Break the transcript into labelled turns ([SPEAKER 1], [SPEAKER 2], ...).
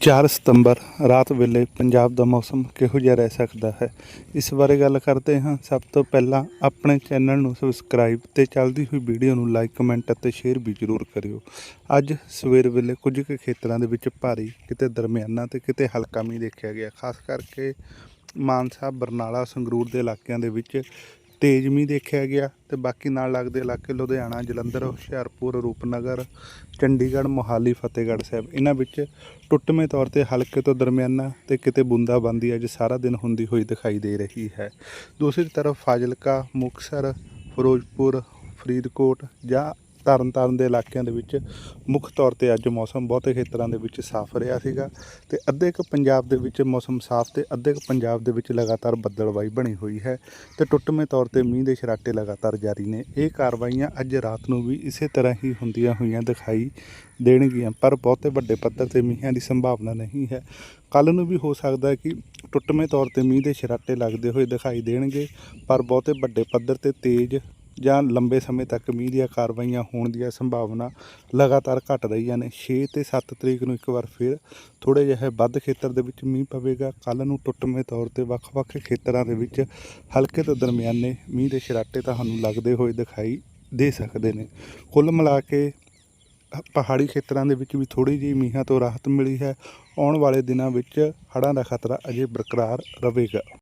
[SPEAKER 1] 4 ਸਤੰਬਰ, ਰਾਤ ਵੇਲੇ ਪੰਜਾਬ ਦਾ ਮੌਸਮ ਕਿਹੋ ਜਿਹਾ ਰਹਿ ਸਕਦਾ ਹੈ? ਇਸ ਬਾਰੇ ਗੱਲ ਕਰਦੇ ਹਾਂ। ਸਭ ਤੋਂ ਪਹਿਲਾਂ ਆਪਣੇ ਚੈਨਲ ਨੂੰ ਸਬਸਕ੍ਰਾਈਬ ਤੇ ਚੱਲਦੀ ਹੋਈ ਵੀਡੀਓ ਨੂੰ ਲਾਈਕ, ਕਮੈਂਟ ਅਤੇ ਸ਼ੇਅਰ ਵੀ ਜ਼ਰੂਰ ਕਰਿਓ। ਅੱਜ ਸਵੇਰ ਵੇਲੇ ਕੁਝ ਕੁ ਖੇਤਰਾਂ ਦੇ ਵਿੱਚ ਭਾਰੀ, ਕਿਤੇ ਦਰਮਿਆਨਾ ਤੇ ਕਿਤੇ ਹਲਕਾ ਮੀਂਹ ਦੇਖਿਆ ਗਿਆ। ਖਾਸ ਕਰਕੇ ਮਾਨਸਾ, ਬਰਨਾਲਾ, ਸੰਗਰੂਰ ਦੇ ਇਲਾਕਿਆਂ ਦੇ ਵਿੱਚ ਤੇਜ਼ ਮੀਂਹ ਦੇਖਿਆ ਗਿਆ ਤੇ ਬਾਕੀ ਨਾਲ ਲੱਗਦੇ ਇਲਾਕੇ ਲੁਧਿਆਣਾ, ਜਲੰਧਰ, ਹੁਸ਼ਿਆਰਪੁਰ, ਰੂਪਨਗਰ, ਚੰਡੀਗੜ੍ਹ, ਮੋਹਾਲੀ, ਫਤਿਹਗੜ੍ਹ ਸਾਹਿਬ। ਇਹਨਾਂ ਵਿੱਚ ਟੁੱਟਵੇਂ ਤੌਰ ਤੇ ਹਲਕੇ ਤੋਂ ਦਰਮਿਆਨਾ ਤੇ ਕਿਤੇ ਬੂੰਦਾਬਾਂਦੀ ਅੱਜ ਸਾਰਾ ਦਿਨ ਹੁੰਦੀ ਹੋਈ ਦਿਖਾਈ ਦੇ ਰਹੀ ਹੈ। ਦੂਸਰੀ ਤਰਫ ਫਾਜ਼ਿਲਕਾ, ਮੁਕਤਸਰ, ਫਿਰੋਜ਼ਪੁਰ, ਫਰੀਦਕੋਟ ਜਾਂ ਤਰਨਤਾਰਨ ਦੇ ਇਲਾਕਿਆਂ ਦੇ ਵਿੱਚ ਮੁੱਖ ਤੌਰ ਤੇ ਅੱਜ ਮੌਸਮ ਬਹੁਤੇ ਖੇਤਰਾਂ ਦੇ ਵਿੱਚ ਸਾਫ਼ ਰਿਹਾ ਸੀਗਾ ਤੇ ਅੱਧੇ ਕੁ ਪੰਜਾਬ ਦੇ ਵਿੱਚ ਮੌਸਮ ਸਾਫ਼ ਤੇ ਅੱਧੇ ਕੁ ਪੰਜਾਬ ਦੇ ਵਿੱਚ ਲਗਾਤਾਰ ਬੱਦਲਵਾਈ ਬਣੀ ਹੋਈ ਹੈ ਤੇ ਟੁੱਟਵੇਂ ਤੌਰ ਤੇ ਮੀਂਹ ਦੇ ਛਰਾਟੇ ਲਗਾਤਾਰ ਜਾਰੀ ਨੇ। ਇਹ ਕਾਰਵਾਈਆਂ ਅੱਜ ਰਾਤ ਨੂੰ ਵੀ ਇਸੇ ਤਰ੍ਹਾਂ ਹੀ ਹੁੰਦੀਆਂ ਹੋਈਆਂ ਦਿਖਾਈ ਦੇਣਗੀਆਂ, ਪਰ ਬਹੁਤੇ ਵੱਡੇ ਪੱਧਰ ਤੇ ਮੀਂਹਾਂ ਦੀ ਸੰਭਾਵਨਾ ਨਹੀਂ ਹੈ। ਕੱਲ ਨੂੰ ਵੀ ਹੋ ਸਕਦਾ ਕਿ ਟੁੱਟਵੇਂ ਤੌਰ ਤੇ ਮੀਂਹ ਦੇ ਛਰਾਟੇ ਲੱਗਦੇ ਹੋਏ ਦਿਖਾਈ ਦੇਣਗੇ, ਪਰ ਬਹੁਤੇ ਵੱਡੇ ਪੱਧਰ ਤੇ ਤੇਜ਼ ਜਾਂ ਲੰਬੇ ਸਮੇਂ ਤੱਕ ਮੀਂਹ ਦੀਆਂ ਕਾਰਵਾਈਆਂ ਹੋਣ ਦੀਆਂ ਸੰਭਾਵਨਾ ਲਗਾਤਾਰ ਘਟ ਰਹੀਆਂ ਨੇ। 6 ਤੇ 7 ਤਰੀਕ ਨੂੰ ਇੱਕ ਵਾਰ ਫਿਰ ਥੋੜੇ ਜਿਹੇ ਵੱਧ ਖੇਤਰ ਦੇ ਵਿੱਚ ਮੀਂਹ ਪਵੇਗਾ। ਕੱਲ ਨੂੰ ਟੁੱਟਵੇਂ ਤੌਰ ਤੇ ਵੱਖ-ਵੱਖ ਖੇਤਰਾਂ ਦੇ ਵਿੱਚ ਹਲਕੇ ਤੋਂ ਦਰਮਿਆਨੇ ਮੀਂਹ ਦੇ ਛਰਾਟੇ ਤੁਹਾਨੂੰ ਲੱਗਦੇ ਹੋਏ ਦਿਖਾਈ ਦੇ ਸਕਦੇ ਨੇ। ਕੁੱਲ ਮਿਲਾ ਕੇ ਪਹਾੜੀ ਖੇਤਰਾਂ ਦੇ ਵਿੱਚ ਵੀ ਥੋੜੀ ਜਿਹੀ ਮੀਂਹਾਂ ਤੋਂ ਰਾਹਤ ਮਿਲੀ ਹੈ। ਆਉਣ ਵਾਲੇ ਦਿਨਾਂ ਵਿੱਚ ਹੜ੍ਹਾਂ ਦਾ ਖਤਰਾ ਅਜੇ ਬਰਕਰਾਰ ਰਹੇਗਾ।